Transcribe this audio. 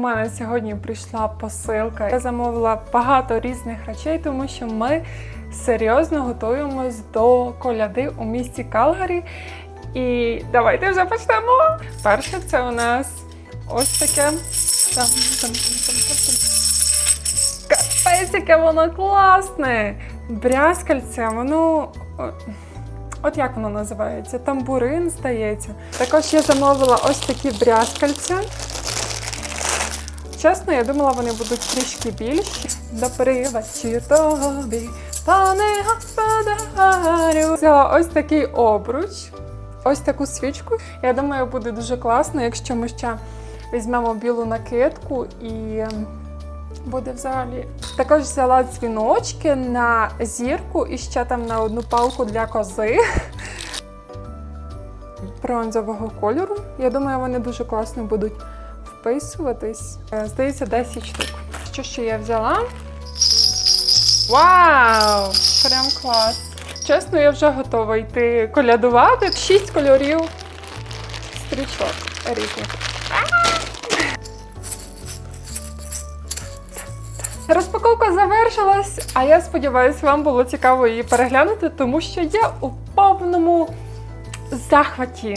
мене сьогодні прийшла посилка. Я замовила багато різних речей, тому що ми серйозно готуємось до коляди у місті Калгарі. І давайте вже почнемо. Перше, це у нас ось таке. Там, там, там, там, там. Капець, яке воно класне! Брязкальце, воно. От як воно називається? Тамбурин, здається. Також я замовила ось такі брязкальця. Чесно, я думала, вони будуть трішки більші. Добрий вечір тобі, пане господарю. Взяла ось такий обруч, ось таку свічку. Я думаю, буде дуже класно, якщо ми ще візьмемо білу накидку і ем, буде взагалі. Також взяла дзвіночки на зірку і ще там на одну палку для кози. Бронзового кольору. Я думаю, вони дуже класно будуть вписуватись. Е, Здається, 10 штук. Що ще я взяла? Вау! Прям клас! Чесно, я вже готова йти колядувати. Шість кольорів стрічок різних. Розпаковка завершилась, а я сподіваюся, вам було цікаво її переглянути, тому що я у повному захваті.